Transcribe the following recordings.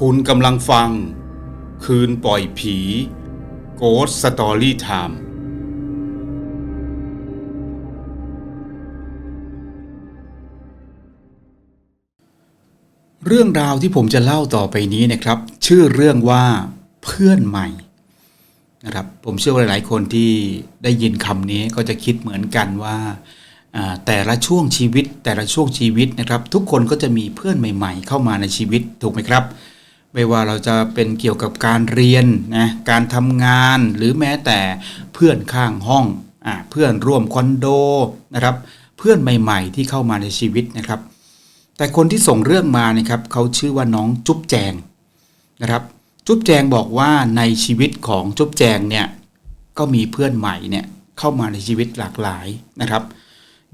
คุณกำลังฟัง คืนปล่อยผี Ghost Story Time เรื่องราวที่ผมจะเล่าต่อไปนี้นะครับ ชื่อเรื่องว่าเพื่อนใหม่นะครับผมเชื่อว่าหลาย ๆ คนที่ได้ยินคำนี้ก็จะคิดเหมือนกันว่าอ่าแต่ละช่วงชีวิตแต่ละช่วงชีวิตนะครับ ทุกคนก็จะมีเพื่อนใหม่ ๆ เข้ามาในชีวิตถูกไหมครับ ไม่ว่าเราจะเป็นเกี่ยวกับการเรียนนะการทำงานหรือแม้แต่เพื่อนข้างห้องอ่าเพื่อนร่วมคอนโดนะครับเพื่อนใหม่ ๆ ที่เข้ามาในชีวิตนะครับ แต่คนที่ส่งเรื่องมานะครับเขาชื่อว่าน้องจุ๊บแจงนะครับ จุ๊บแจงบอกว่าในชีวิตของจุ๊บแจงเนี่ยก็มีเพื่อนใหม่เนี่ยเข้ามาในชีวิตหลากหลายนะครับ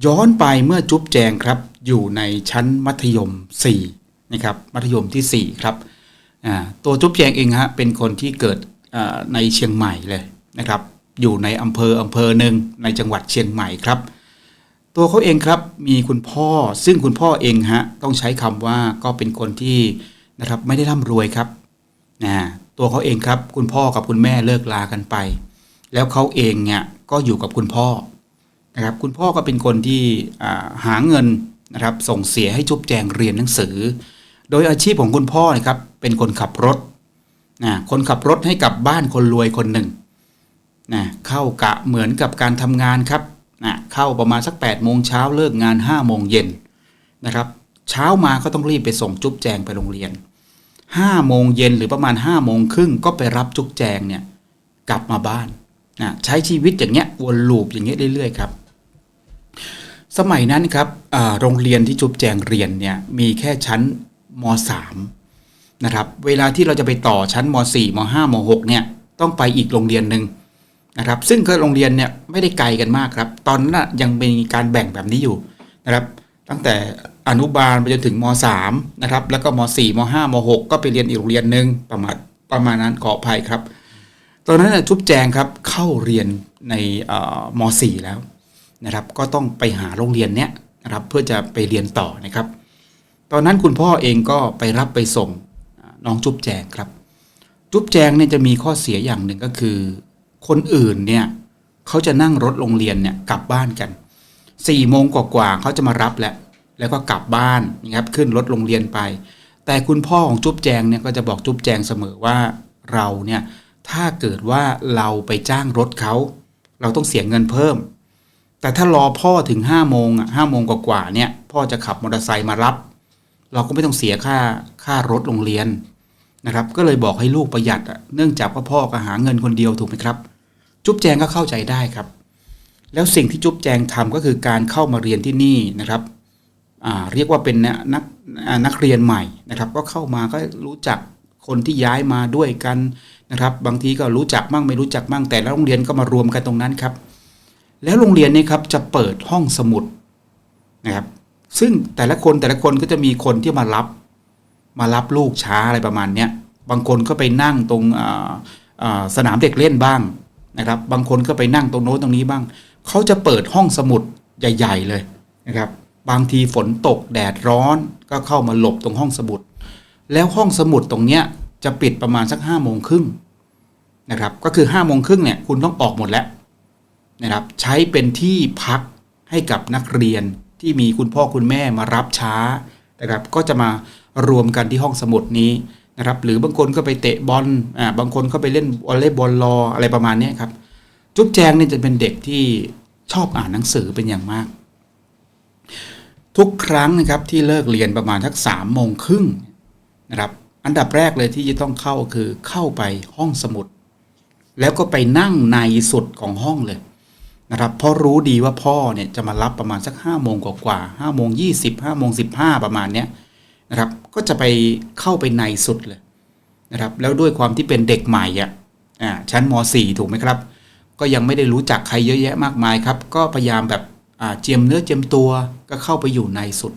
ย้อนไปเมื่อจุ๊บแจงครับอยู่ในชั้นมัธยม4นะครับมัธยมทีสี่4 ครับ ตัวจุ๊บแจงเองฮะเป็นคนที่เกิดในเชียงใหม่เลยนะครับ อยู่ในอำเภออำเภอหนึ่งในจังหวัดเชียงใหม่ครับ ตัวเขาเองครับมีคุณพ่อซึ่งคุณพ่อเองฮะต้องใช้คำว่าก็เป็นคนที่นะครับไม่ได้ร่ำรวยครับนะตัวเขาเองครับคุณพ่อกับคุณแม่เลิกลากันไป แล้วเขาเองเนี่ยก็อยู่กับคุณพ่อนะครับคุณพ่อก็เป็นคนที่หาเงินนะครับส่งเสียให้จุ๊บแจงเรียนหนังสือ โดยอาชีพของคุณพ่อนะครับเป็นคนขับรถนะคนขับรถให้กับบ้านคนรวยคนหนึ่งนะเข้ากะเหมือนกับการทำงานครับนะเข้าประมาณสัก8ปดโมงเช้าเลิกงาน5้าโมงเย็นนะครับ เช้ามาก็ต้องรีบไปส่งจุ๊บแจงไปโรงเรียน5้าโมงเย็นหรือประมาณ5้าโมงครึ่งก็ไปรับจุ๊บแจงเนี่ยกลับมาบ้านนะใช้ชีวิตอย่างเงี้ยวนลูปอย่างเงี้ยเรื่อยๆครับ สมัยนั้นครับโรงเรียนที่จุ๊บแจงเรียนเนี่ยมีแค่ชั้น ม .3 นะครับ เวลาที่เราจะไปต่อชั้นม .4 ม .5 ม .6 เนี่ยต้องไปอีกโรงเรียนหนึ่งนะครับ ซึ่งก็โรงเรียนเนี่ยไม่ได้ไกลกันมากครับ ตอนนั้นยังมีการแบ่งแบบนี้อยู่นะครับ ตั้งแต่อนุบาลไปจนถึงม .3 นะครับ แล้วก็ม .4 ม .5 ม .6 ก็ไปเรียนอีกโรงเรียนหนึ่งประมาณประมาณนั้นขออภัยครับ ตอนนั้นนะชุบแจงครับเข้าเรียนในเอ่อม .4 แล้วนะครับ ก็ต้องไปหาโรงเรียนเนี้ยนะครับ เพื่อจะไปเรียนต่อนะครับ ตอนนั้นคุณพ่อเองก็ไปรับไปส่งน้องจุ๊บแจงครับ จุ๊บแจงเนี่ยจะมีข้อเสียอย่างหนึ่งก็คือ คนอื่นเนี่ยเขาจะนั่งรถโรงเรียนเนี่ยกลับบ้านกันสี่โมงกว่าๆเขาจะมารับแล้วแล้วก็กลับบ้านนะครับขึ้นรถโรงเรียนไป แต่คุณพ่อของจุ๊บแจงเนี่ยก็จะบอกจุ๊บแจงเสมอว่าเราเนี่ยถ้าเกิดว่าเราไปจ้างรถเขาเราต้องเสียเงินเพิ่ม แต่ถ้ารอพ่อถึงห้าโมงอะห้าโมงกว่าๆเนี่ยพ่อจะขับมอเตอร์ไซค์มารับ เราก็ไม่ต้องเสียค่าค่ารถโรงเรียนนะครับ ก็เลยบอกให้ลูกประหยัดอะเนื่องจากว่าพ่อก็หาเงินคนเดียวถูกไหมครับ จุ๊บแจงก็เข้าใจได้ครับ แล้วสิ่งที่จุ๊บแจงทำก็คือการเข้ามาเรียนที่นี่นะครับเรียกว่าเป็นนักนักเรียนใหม่นะครับ ก็เข้ามาก็รู้จักคนที่ย้ายมาด้วยกันนะครับ บางทีก็รู้จักมั่งไม่รู้จักมั่งแต่ละโรงเรียนก็มารวมกันตรงนั้นครับ แล้วโรงเรียนนี้ครับจะเปิดห้องสมุดนะครับ ซึ่งแต่ละคนแต่ละคนก็จะมีคนที่มารับ มารับลูกช้าอะไรประมาณเนี้ยบางคนก็ไปนั่งตรงสนามเด็กเล่นบ้างนะครับ บางคนก็ไปนั่งตรงโน้นตรงนี้บ้าง เขาจะเปิดห้องสมุดใหญ่ ๆ เลยนะครับ บางทีฝนตกแดดร้อนก็เข้ามาหลบตรงห้องสมุด แล้วห้องสมุดตรงเนี้ยจะปิดประมาณสักห้าโมงครึ่งนะครับก็คือห้าโมงครึ่งเนี่ยคุณต้องออกหมดแล้วนะครับใช้เป็นที่พักให้กับนักเรียน ที่มีคุณพ่อคุณแม่มารับช้านะครับก็จะมารวมกันที่ห้องสมุดนี้นะครับหรือบางคนก็ไปเตะบอลอ่าบางคนก็ไปเล่นวอลเลย์บอลรออะไรประมาณนี้ครับจุ๊บแจงเนี่ยจะเป็นเด็กที่ชอบอ่านหนังสือเป็นอย่างมาก ทุกครั้งนะครับที่เลิกเรียนประมาณสักสามโมงครึ่งนะครับอันดับแรกเลยที่จะต้องเข้าคือเข้าไปห้องสมุด แล้วก็ไปนั่งในสุดของห้องเลย นะครับเพราะรู้ดีว่าพ่อเนี่ยจะมารับประมาณสักห้าโมงกว่าห้าโมงยี่สิบห้าโมงสิบห้าประมาณเนี้ยนะครับก็จะไปเข้าไปในสุดเลยนะครับแล้วด้วยความที่เป็นเด็กใหม่อะอ่าชั้นม .4 ถูกไหมครับ ก็ยังไม่ได้รู้จักใครเยอะแยะมากมายครับ ก็พยายามแบบอ่าเจียมเนื้อเจียมตัวก็เข้าไปอยู่ในสุด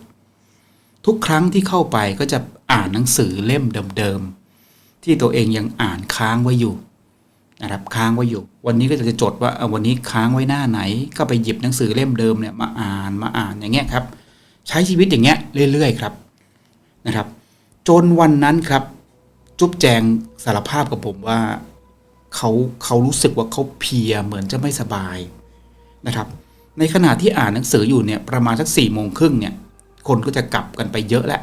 ทุกครั้งที่เข้าไปก็จะอ่านหนังสือเล่มเดิมๆที่ตัวเองยังอ่านค้างไว้อยู่ นะครับค้างไว้อยู่ วันนี้ก็จะจดว่าเออวันนี้ค้างไว้หน้าไหน ก็ไปหยิบหนังสือเล่มเดิมเนี่ยมาอ่านมาอ่านอย่างเงี้ยครับใช้ชีวิตอย่างเงี้ยเรื่อยๆครับนะครับ จนวันนั้นครับ จุ๊บแจงสารภาพกับผมว่าเขาเขารู้สึกว่าเขาเพียเหมือนจะไม่สบายนะครับ ในขณะที่อ่านหนังสืออยู่เนี่ยประมาณสักสี่โมงครึ่งเนี่ย คนก็จะกลับกันไปเยอะแล้ว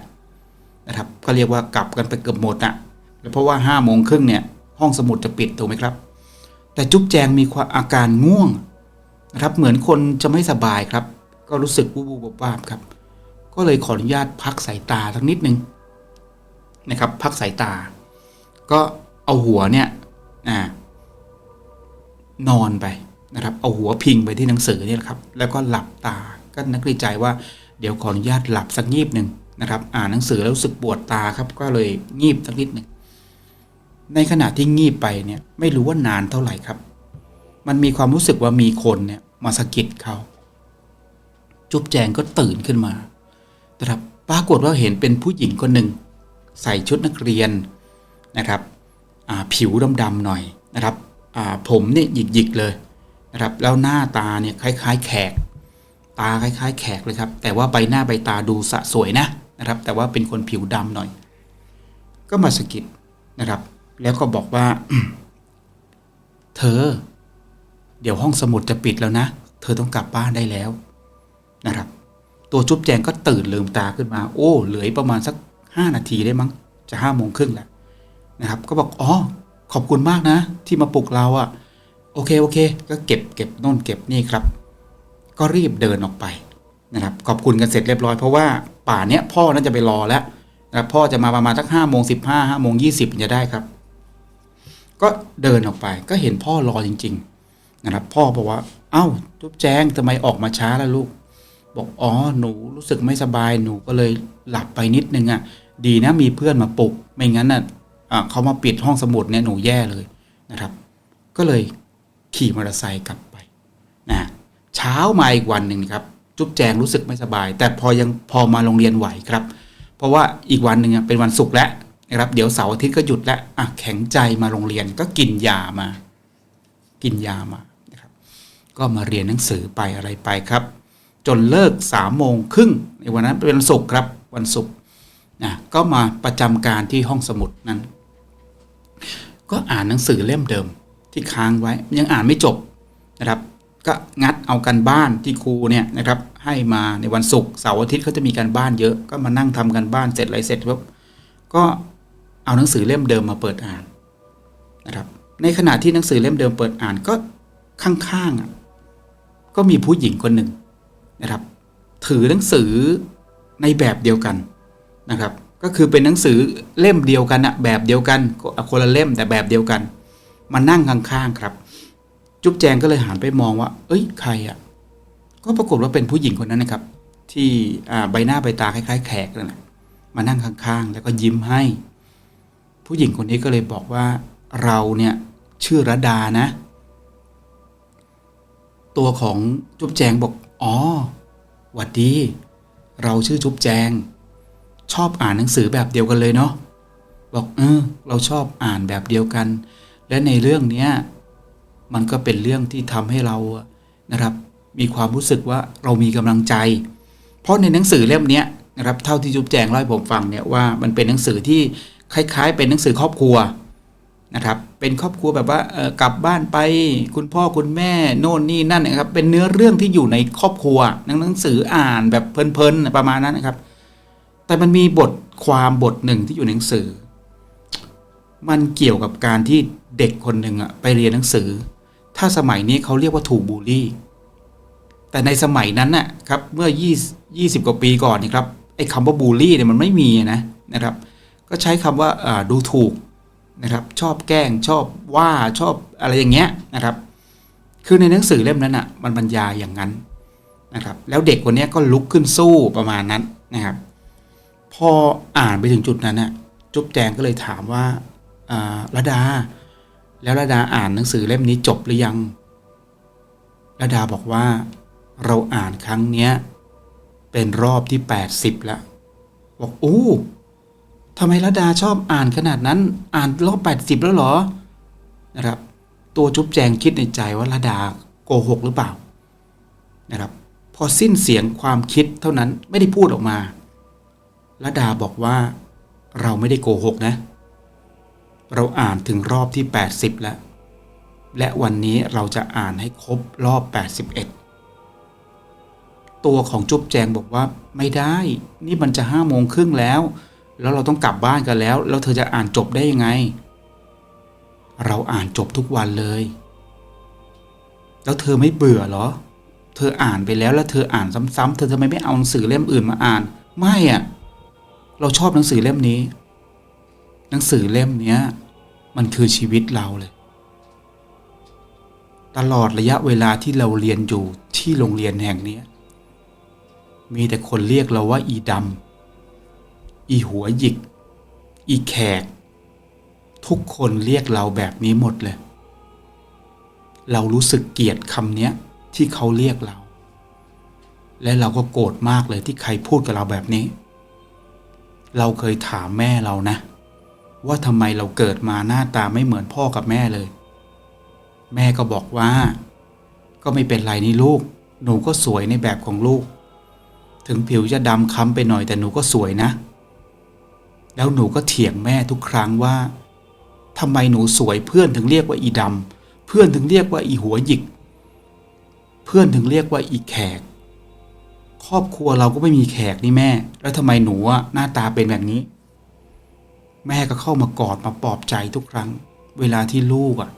นะครับ ก็เรียกว่ากลับกันไปเกือบหมดอะแล้วเพราะว่าห้าโมงครึ่งเนี่ย ห้องสมุดจะปิดถูกไหมครับ แต่จุ๊บแจงมีความอาการง่วงนะครับเหมือนคนจะไม่สบายครับ ก็รู้สึกวูบวูบวาบครับ ก็เลยขออนุญาตพักสายตาสักนิดนึงนะครับ พักสายตา ก็เอาหัวเนี่ยอ่านอนไปนะครับ เอาหัวพิงไปที่หนังสือเนี่ยแหละครับ แล้วก็หลับตาก็นึกในใจว่าเดี๋ยวขออนุญาตหลับสักงีบหนึ่งนะครับ อ่านหนังสือแล้วรู้สึกปวดตาครับ ก็เลยงีบสักนิดหนึ่ง ในขณะที่งีบไปเนี่ยไม่รู้ว่านานเท่าไหร่ครับ มันมีความรู้สึกว่ามีคนเนี่ยมาสะกิดเขา จุ๊บแจงก็ตื่นขึ้นมานะครับปรากฏว่าเห็นเป็นผู้หญิงคนหนึ่ง ใส่ชุดนักเรียนนะครับผิวดำๆหน่อยนะครับผมเนี่ยหยิกๆเลยนะครับแล้วหน้าตาเนี่ยคล้าย ๆ แขก ตาคล้ายๆ แขกเลยครับ แต่ว่าใบหน้าใบตาดูสะสวยนะนะครับ แต่ว่าเป็นคนผิวดำหน่อย ก็มาสะกิดนะครับ แล้วก็บอกว่า เธอ เดี๋ยวห้องสมุดจะปิดแล้วนะ เธอต้องกลับบ้านได้แล้วนะครับ ตัวจุ๊บแจงก็ตื่นลืมตาขึ้นมา โอ้เหลือประมาณสักห้านาทีได้มั้ง จะห้าโมงครึ่งแล้วนะครับ ก็บอกอ๋อขอบคุณมากนะ ที่มาปลุกเราอะ่ะ โอเคโอเค ก็เก็บเก็บน่นเก็บนี่ครับ ก็รีบเดินออกไปนะครับ ขอบคุณกันเสร็จเรียบร้อยเพราะว่าป่าเนี้ยพ่อน่าจะไปรอแล้วนะพ่อจะมาประมาณสักห้าโมงสิบห้าห้าโมงยี่สิบจะได้ครับ ก็เดินออกไปก็เห็นพ่อรอจริง ๆ นะครับ พ่อบอกว่า เอ้าจุ๊บแจงทำไมออกมาช้าล่ะลูก บอกอ๋อหนูรู้สึกไม่สบายหนูก็เลยหลับไปนิดนึงอะ่ะ ดีนะมีเพื่อนมาปลุก ไม่งั้นน่ะอะเขามาปิดห้องสมุดเนี่ยหนูแย่เลยนะครับ ก็เลยขี่มอเตอร์ไซค์กลับไปนะเช้ามาอีกวันหนึ่งครับ จุ๊บแจงรู้สึกไม่สบาย แต่พอยังพอมาโรงเรียนไหวครับ เพราะว่าอีกวันหนึ่งอะเป็นวันศุกร์แล้ว นะครับ เดี๋ยวเสาร์อาทิตย์ก็หยุดแล้วอะแข็งใจมาโรงเรียนก็กินยามา กินยามานะครับ ก็มาเรียนหนังสือไปอะไรไปครับ จนเลิกสามโมงครึ่งในวันนั้นเป็นวันศุกร์ครับวันศุกร์นะก็มาประจำการที่ห้องสมุดนั้น ก็อ่านหนังสือเล่มเดิมที่ค้างไว้ยังอ่านไม่จบนะครับ ก็งัดเอากันบ้านที่ครูเนี่ยนะครับ ให้มาในวันศุกร์เสาร์อาทิตย์เขาจะมีการบ้านเยอะก็มานั่งทำกันบ้านเสร็จอะไรเสร็จปุ๊บก็ เอาหนังสือเล่มเดิมมาเปิดอ่านนะครับ ในขณะที่หนังสือเล่มเดิมเปิดอ่านก็ข้างๆก็มีผู้หญิงคนหนึ่งนะครับ ถือหนังสือในแบบเดียวกันนะครับ ก็คือเป็นหนังสือเล่มเดียวกันอะแบบเดียวกันคนละเล่มแต่แบบเดียวกันมานั่งข้างๆครับ จุ๊บแจงก็เลยหันไปมองว่า เอ้ยใครอะก็ปรากฏว่าเป็นผู้หญิงคนนั้นนะครับ ที่ใบหน้าใบตาคล้าย ๆ แขกนั่นแหละมานั่งข้างๆ แล้วก็ยิ้มให้ ผู้หญิงคนนี้ก็เลยบอกว่าเราเนี่ยชื่อระดานะ ตัวของจุ๊บแจงบอกอ๋อหวัดดี เราชื่อจุ๊บแจง ชอบอ่านหนังสือแบบเดียวกันเลยเนาะบอกเออเราชอบอ่านแบบเดียวกัน และในเรื่องเนี้ยมันก็เป็นเรื่องที่ทำให้เรานะครับ มีความรู้สึกว่าเรามีกำลังใจ เพราะในหนังสือเล่มเนี้ยนะครับเท่าที่จุ๊บแจงเล่าให้ผมฟังเนี่ยว่ามันเป็นหนังสือที่ คล้าย ๆ เป็นหนังสือครอบครัวนะครับ เป็นครอบครัวแบบว่ากลับบ้านไปคุณพ่อคุณแม่โน่นนี่นั่นนะครับ เป็นเนื้อเรื่องที่อยู่ในครอบครัวหนังสืออ่านแบบเพลินๆประมาณนั้นนะครับ แต่มันมีบทความบทหนึ่งที่อยู่ในหนังสือ มันเกี่ยวกับการที่เด็กคนหนึ่งอะไปเรียนหนังสือ ถ้าสมัยนี้เขาเรียกว่าถูกบูลลี่ แต่ในสมัยนั้นน่ะครับเมื่อ 20 20 กว่าปีก่อนนี่ครับไอ้คำว่าบูลลี่เนี่ยมันไม่มีนะนะครับ ก็ใช้คำว่าดูถูกนะครับชอบแกล้งชอบว่าชอบอะไรอย่างเงี้ยนะครับ คือในหนังสือเล่มนั้นอะมันบรรยายอย่างนั้นนะครับ แล้วเด็กคนนี้ก็ลุกขึ้นสู้ประมาณนั้นนะครับ พออ่านไปถึงจุดนั้นน่ะจุ๊บแจงก็เลยถามว่าระดา แล้วระดาอ่านหนังสือเล่มนี้จบหรือยังระดาบอกว่าเราอ่านครั้งเนี้ยเป็นรอบที่ 80แล้วบอกโอ้ ทำไมระดาชอบอ่านขนาดนั้น อ่านรอบ 80 แล้วเหรอ นะครับ ตัวจุ๊บแจงคิดในใจว่าระดาโกหกหรือเปล่า นะครับ พอสิ้นเสียงความคิดเท่านั้นไม่ได้พูดออกมาระดาบอกว่าเราไม่ได้โกหกนะ เราอ่านถึงรอบที่ 80 แล้ว และวันนี้เราจะอ่านให้ครบรอบ 81 ตัวของจุ๊บแจงบอกว่าไม่ได้ นี่มันจะห้าโมงครึ่งแล้ว แล้วเราต้องกลับบ้านกันแล้ว แล้วเธอจะอ่านจบได้ยังไง เราอ่านจบทุกวันเลย แล้วเธอไม่เบื่อเหรอ เธออ่านไปแล้วแล้วเธออ่านซ้ำๆเธอทำไมไม่เอาหนังสือเล่มอื่นมาอ่าน ไม่อะเราชอบหนังสือเล่มนี้ หนังสือเล่มเนี้ย มันคือชีวิตเราเลย ตลอดระยะเวลาที่เราเรียนอยู่ที่โรงเรียนแห่งนี้มีแต่คนเรียกเราว่าอีดำ อีหัวหยิก อีแขก ทุกคนเรียกเราแบบนี้หมดเลย เรารู้สึกเกลียดคำเนี้ยที่เขาเรียกเรา และเราก็โกรธมากเลยที่ใครพูดกับเราแบบนี้ เราเคยถามแม่เรานะ ว่าทำไมเราเกิดมาหน้าตาไม่เหมือนพ่อกับแม่เลย แม่ก็บอกว่า ก็ไม่เป็นไรนี่ลูก หนูก็สวยในแบบของลูก ถึงผิวจะดำค้ำไปหน่อยแต่หนูก็สวยนะ แล้วหนูก็เถียงแม่ทุกครั้งว่าทำไมหนูสวยเพื่อนถึงเรียกว่าอีดำเพื่อนถึงเรียกว่าอีหัวหยิก เพื่อนถึงเรียกว่าอีแขก ครอบครัวเราก็ไม่มีแขกนี่แม่ แล้วทำไมหนูอะหน้าตาเป็นแบบนี้ แม่ก็เข้ามากอดมาปลอบใจทุกครั้ง เวลาที่ลูกอะ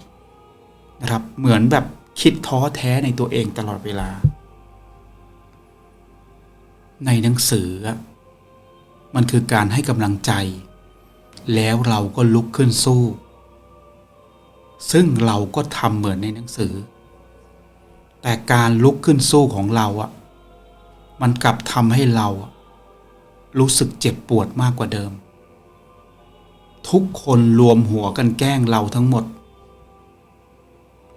นะครับเหมือนแบบคิดท้อแท้ในตัวเองตลอดเวลา ในหนังสือ มันคือการให้กำลังใจ แล้วเราก็ลุกขึ้นสู้ ซึ่งเราก็ทำเหมือนในหนังสือ แต่การลุกขึ้นสู้ของเราอะมันกลับทำให้เราอะรู้สึกเจ็บปวดมากกว่าเดิม ทุกคนรวมหัวกันแกล้งเราทั้งหมด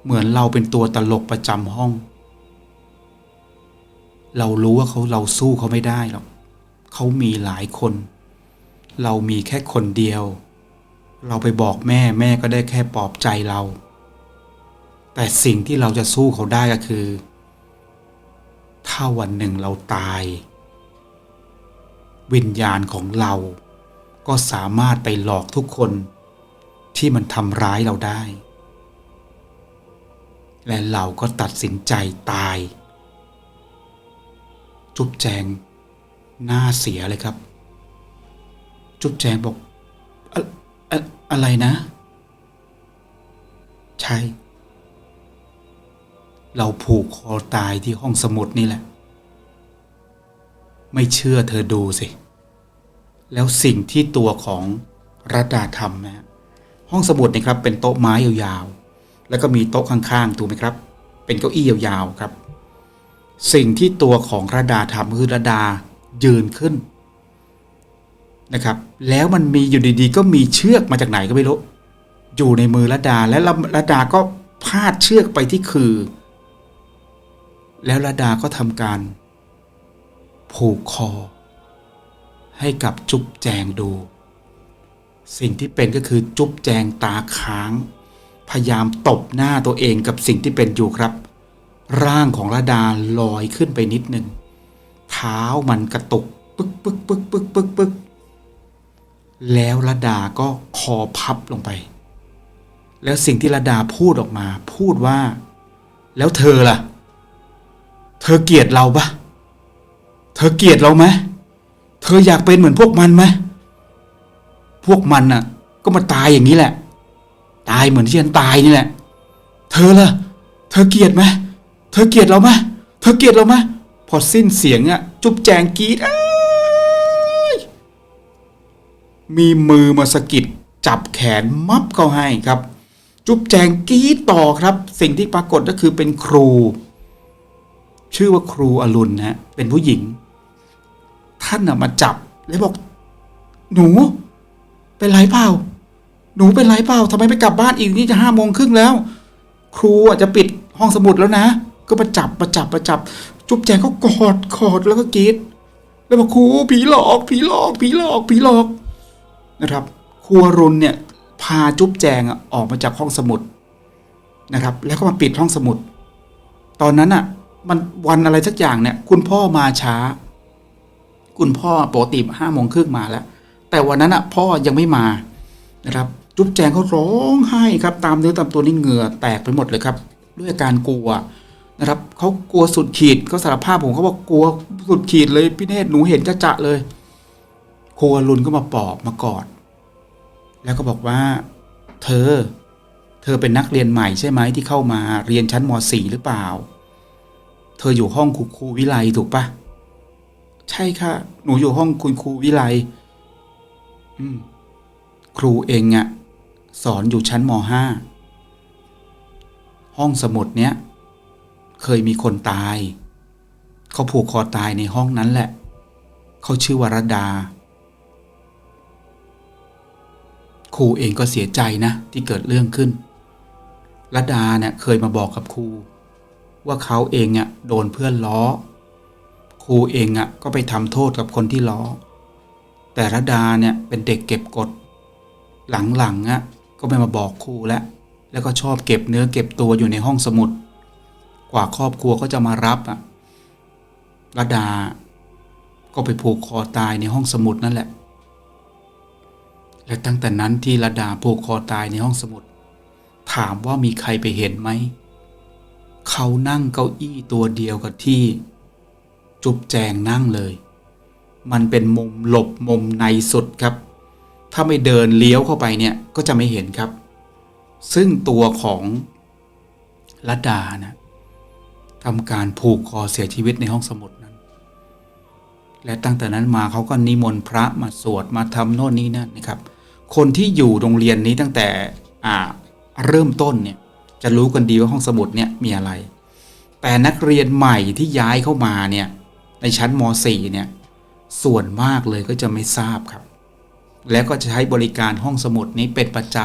เหมือนเราเป็นตัวตลกประจำห้อง เรารู้ว่าเขาเราสู้เขาไม่ได้หรอก เขามีหลายคน เรามีแค่คนเดียว เราไปบอกแม่แม่ก็ได้แค่ปลอบใจเรา แต่สิ่งที่เราจะสู้เขาได้ก็คือ ถ้าวันหนึ่งเราตาย วิญญาณของเรา ก็สามารถไปหลอกทุกคนที่มันทำร้ายเราได้ และเราก็ตัดสินใจตาย จุ๊บแจง หน้าเสียเลยครับ จุ๊บแจงบอกอะอะอะไรนะ ใช่ เราผูกคอตายที่ห้องสมุดนี่แหละ ไม่เชื่อเธอดูสิ แล้วสิ่งที่ตัวของรัตดาทำนะฮะห้องสมุดนี่ครับ เป็นโต๊ะไม้ยาวๆ แล้วก็มีโต๊ะข้างๆ ถูกไหมครับ เป็นเก้าอี้ยาวๆ ครับ สิ่งที่ตัวของรัตดาทำคือรัตดา ยืนขึ้นนะครับ แล้วมันมีอยู่ดีๆ ก็มีเชือกมาจากไหนก็ไม่รู้ อยู่ในมือรัตดาและรัตดาก็พาดเชือกไปที่คือ แล้วระดาก็ทำการผูกคอ ให้กับจุ๊บแจงดู สิ่งที่เป็นก็คือจุ๊บแจงตาค้าง พยายามตบหน้าตัวเองกับสิ่งที่เป็นอยู่ครับ ร่างของระดาลอยขึ้นไปนิดหนึ่ง เท้ามันกระตุกปึ๊กปึ๊กปึ๊กปึ๊กปึ๊กปึกแล้วระดาก็คอพับลงไป แล้วสิ่งที่ระดาพูดออกมา พูดว่า แล้วเธอล่ะ เธอเกลียดเราปะเธอเกลียดเราไหมเธออยากเป็นเหมือนพวกมันไหมพวกมันน่ะ ก็มาตายอย่างนี้แหละ ตายเหมือนที่ฉันตายนี่แหละ เธอล่ะ เธอเกลียดไหมเธอเกลียดเราไหมเธอเกลียดเราไหม พอสิ้นเสียงอะจุ๊บแจงกรีดมีมือมาสะกิดจับแขนมับเขาให้ครับ จุ๊บแจงกรีดต่อครับ สิ่งที่ปรากฏก็คือเป็นครู ชื่อว่าครูอรุณนะ เป็นผู้หญิง ท่านน่ะมาจับแล้วบอก หนู เป็นไรเปล่า หนูเป็นไรเปล่าทำไมไม่กลับบ้านอีกนี่จะห้าโมงครึ่งแล้ว ครูอะจะปิดห้องสมุดแล้วนะ ก็มาจับมาจับมาจับ จุ๊บแจงก็กอดกอดแล้วก็กรีดแล้วบอกครูผีหลอกผีหลอกผีหลอกผีหลอกนะครับ ครูอรุณเนี่ยพาจุ๊บแจงอออกมาจากห้องสมุดนะครับ แล้วก็มาปิดห้องสมุด ตอนนั้นอะ มันวันอะไรสักอย่างเนี่ย คุณพ่อมาช้า คุณพ่อปกติห้าโมงครึ่งมาแล้ว แต่วันนั้นอะ พ่อยังไม่มานะครับจุ๊บแจงเขาร้องไห้ครับ ตามเนื้อตามตัวนี่เหงื่อแตกไปหมดเลยครับ ด้วยอาการกลัว นะครับเขากลัวสุดขีดเขาสารภาพผมเขาบอกกลัวสุดขีดเลยพี่เนตรหนูเห็นจะจะเลย โครูอรุณก็มาปอบมากอด แล้วก็บอกว่า เธอ เธอเป็นนักเรียนใหม่ใช่ไหมที่เข้ามาเรียนชั้นม .4 หรือเปล่า เธออยู่ห้องคุณครูวิไลถูกปะใช่ค่ะ หนูอยู่ห้องคุณครูวิไลอืมครูเองอะสอนอยู่ชั้นม .5 ห้องสมุดเนี้ย เคยมีคนตาย เขาผูกคอตายในห้องนั้นแหละ เขาชื่อวรดา ครูเองก็เสียใจนะที่เกิดเรื่องขึ้นรดาเนี่ยเคยมาบอกกับครู ว่าเขาเองอะโดนเพื่อนล้อ ครูเองอะก็ไปทำโทษกับคนที่ล้อ แต่รดาเนี่ยเป็นเด็กเก็บกด หลังๆอะก็ไม่มาบอกครูแล้วแล้วก็ชอบเก็บเนื้อเก็บตัวอยู่ในห้องสมุด ว่าครอบครัวก็จะมารับอะรดา ก็ไปผูกคอตายในห้องสมุดนั่นแหละ และตั้งแต่นั้นที่รดาผูกคอตายในห้องสมุด ถามว่ามีใครไปเห็นไหม เขานั่งเก้าอี้ตัวเดียวกับที่ จุบแจงนั่งเลย มันเป็นมุมหลบมุมในสุดครับ ถ้าไม่เดินเลี้ยวเข้าไปเนี่ยก็จะไม่เห็นครับ ซึ่งตัวของลัดดานะ ทำการผูกคอเสียชีวิตในห้องสมุดนั้น และตั้งแต่นั้นมาเขาก็นิมนต์พระมาสวดมาทำโน่นนี่นั่นนะครับ คนที่อยู่โรงเรียนนี้ตั้งแต่เริ่มต้นเนี่ยจะรู้กันดีว่าห้องสมุดเนี่ยมีอะไร แต่นักเรียนใหม่ที่ย้ายเข้ามาเนี่ยในชั้นม .4 เนี่ยส่วนมากเลยก็จะไม่ทราบครับ แล้วก็จะใช้บริการห้องสมุดนี้เป็นประจ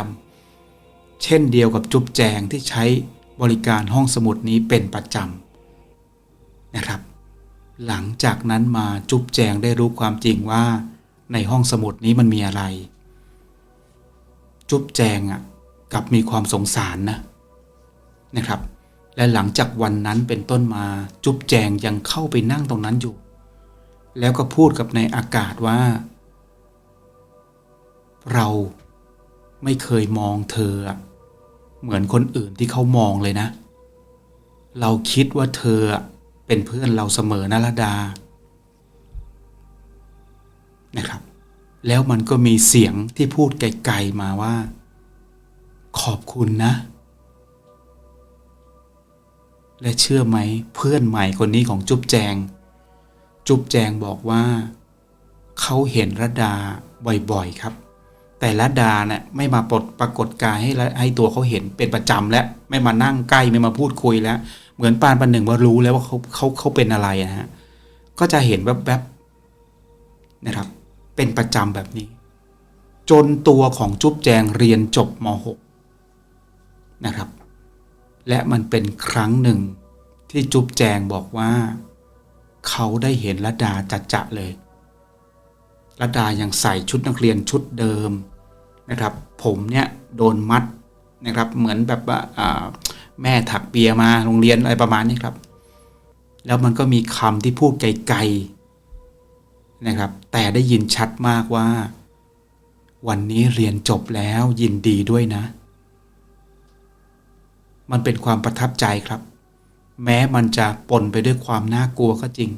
ำเช่นเดียวกับจุ๊บแจงที่ใช้บริการห้องสมุดนี้เป็นประจำ นะครับ หลังจากนั้นมาจุ๊บแจงได้รู้ความจริงว่าในห้องสมุดนี้มันมีอะไร จุ๊บแจงอะกับมีความสงสารนะนะครับ และหลังจากวันนั้นเป็นต้นมาจุ๊บแจงยังเข้าไปนั่งตรงนั้นอยู่ แล้วก็พูดกับในอากาศว่า เราไม่เคยมองเธอ เหมือนคนอื่นที่เขามองเลยนะ เราคิดว่าเธอ เป็นเพื่อนเราเสมอนะระดา นะครับ แล้วมันก็มีเสียงที่พูดไกลๆมาว่า ขอบคุณนะ และเชื่อไหมเพื่อนใหม่คนนี้ของจุ๊บแจง จุ๊บแจงบอกว่า เขาเห็นระดาบ่อยๆครับ แต่ระดาเนี่ยไม่มาปรดปรากฏกายให้ให้ตัวเขาเห็นเป็นประจำและไม่มานั่งใกล้ไม่มาพูดคุยแล้ว เหมือนปานปันหนึ่งว่ารู้แล้วว่าเขาเขาเขาเป็นอะไรนะฮะก็จะเห็นแวบๆนะครับ เป็นประจำแบบนี้ จนตัวของจุ๊บแจงเรียนจบม .6 นะครับ และมันเป็นครั้งหนึ่งที่จุ๊บแจงบอกว่า เขาได้เห็นระดาจัดจะเลยระดายังใส่ชุดนักเรียนชุดเดิม นะครับผมเนี่ยโดนมัดนะครับเหมือนแบบว่าอ่าแม่ถักเปียมาโรงเรียนอะไรประมาณนี้ครับ แล้วมันก็มีคำที่พูดไกลๆนะครับ แต่ได้ยินชัดมากว่า วันนี้เรียนจบแล้วยินดีด้วยนะ มันเป็นความประทับใจครับ แม้มันจะปนไปด้วยความน่ากลัวก็จริง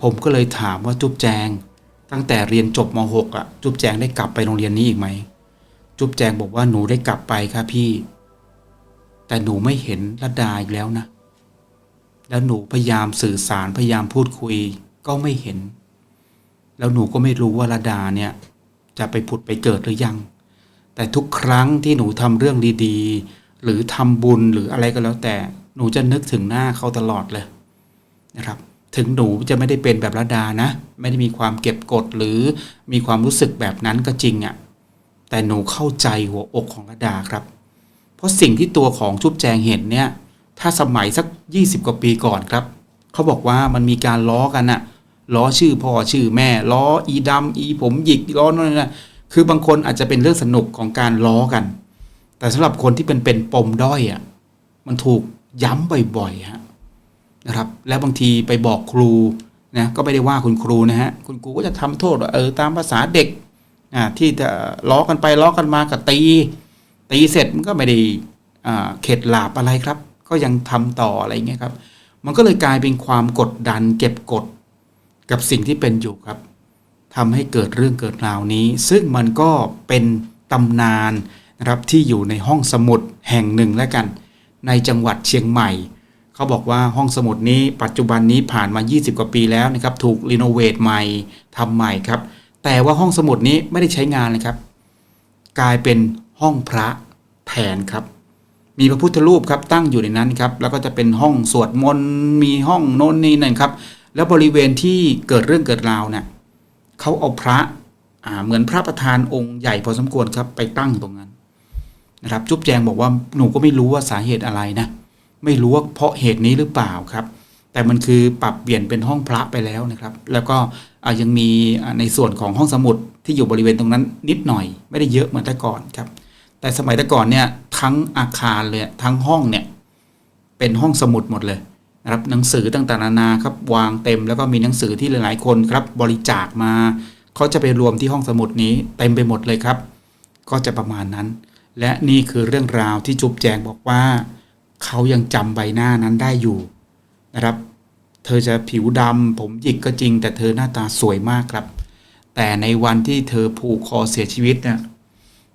ผมก็เลยถามว่าจุ๊บแจง ตั้งแต่เรียนจบม .6 อะ จุ๊บแจงได้กลับไปโรงเรียนนี้อีกไหม จุ๊บแจงบอกว่าหนูได้กลับไปค่ะพี่ แต่หนูไม่เห็นระดาอีกแล้วนะ แล้วหนูพยายามสื่อสารพยายามพูดคุย ก็ไม่เห็น แล้วหนูก็ไม่รู้ว่าระดาเนี่ย จะไปผุดไปเกิดหรือยัง แต่ทุกครั้งที่หนูทำเรื่องดีๆ หรือทำบุญหรืออะไรก็แล้วแต่ หนูจะนึกถึงหน้าเขาตลอดเลยนะครับ ถึงหนูจะไม่ได้เป็นแบบระดานะ ไม่ได้มีความเก็บกดหรือมีความรู้สึกแบบนั้นก็จริงอะ่ะแต่หนูเข้าใจหัวอกของระดาครับ เพราะสิ่งที่ตัวของชุบแจงเห็นเนี่ย ถ้าสมัยสัก 20 กว่าปีก่อนครับเขาบอกว่ามันมีการล้อกันอะล้อชื่อพ่อชื่อแม่ ล้ออีดำอีผมหยิกล้อนั่นนะคือบางคนอาจจะเป็นเรื่องสนุกของการล้อกัน แต่สำหรับคนที่เป็นเป็นปมด้อยอะมันถูกย้ำบ่อยๆฮะ นะครับ แล้วบางทีไปบอกครูนะก็ไม่ได้ว่าคุณครูนะฮะคุณครูก็จะทำโทษว่าเออตามภาษาเด็กอ่าที่จะล้อกันไปล้อกันมากับตี ตีเสร็จมันก็ไม่ได้อ่าเข็ดหลาบอะไรครับ ก็ยังทำต่ออะไรเงี้ยครับ มันก็เลยกลายเป็นความกดดันเก็บกดกับสิ่งที่เป็นอยู่ครับทำให้เกิดเรื่องเกิดราวนี้ ซึ่งมันก็เป็นตำนานนะครับที่อยู่ในห้องสมุดแห่งหนึ่งแล้วกัน ในจังหวัดเชียงใหม่ เขาบอกว่าห้องสมุดนี้ปัจจุบันนี้ผ่านมา 20 กว่าปีแล้วนะครับถูกรีโนเวทใหม่ทำใหม่ครับ แต่ว่าห้องสมุดนี้ไม่ได้ใช้งานเลยครับ กลายเป็นห้องพระแทนครับ มีพระพุทธรูปครับตั้งอยู่ในนั้นครับแล้วก็จะเป็นห้องสวดมนต์มีห้องโน้นนี่นั่นครับ แล้วบริเวณที่เกิดเรื่องเกิดราวเนี่ยเขาเอาพระเหมือนพระประธานองค์ใหญ่พอสมควรครับไปตั้งตรงนั้นนะครับ จุ๊บแจงบอกว่าหนูก็ไม่รู้ว่าสาเหตุอะไรนะ ไม่รู้ว่าเพราะเหตุนี้หรือเปล่าครับ แต่มันคือปรับเปลี่ยนเป็นห้องพระไปแล้วนะครับ แล้วก็ยังมีในส่วนของห้องสมุดที่อยู่บริเวณตรงนั้นนิดหน่อย ไม่ได้เยอะเหมือนแต่ก่อนครับ แต่สมัยแต่ก่อนเนี่ยทั้งอาคารเลยทั้งห้องเนี่ยเป็นห้องสมุดหมดเลยนะครับหนังสือต่างๆนานาครับวางเต็มแล้วก็มีหนังสือที่หลายๆคนครับบริจาคมาเขาจะไปรวมที่ห้องสมุดนี้เต็มไปหมดเลยครับ ก็จะประมาณนั้น และนี่คือเรื่องราวที่จุ๊บแจงบอกว่า เขายังจำใบหน้านั้นได้อยู่นะครับ เธอจะผิวดำผมหยิกก็จริง แต่เธอหน้าตาสวยมากครับ แต่ในวันที่เธอผูกคอเสียชีวิตเนี่ย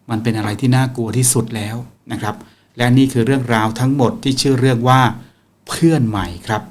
มันเป็นอะไรที่น่ากลัวที่สุดแล้วนะครับ และนี่คือเรื่องราวทั้งหมดที่ชื่อเรื่องว่าเพื่อนใหม่ครับ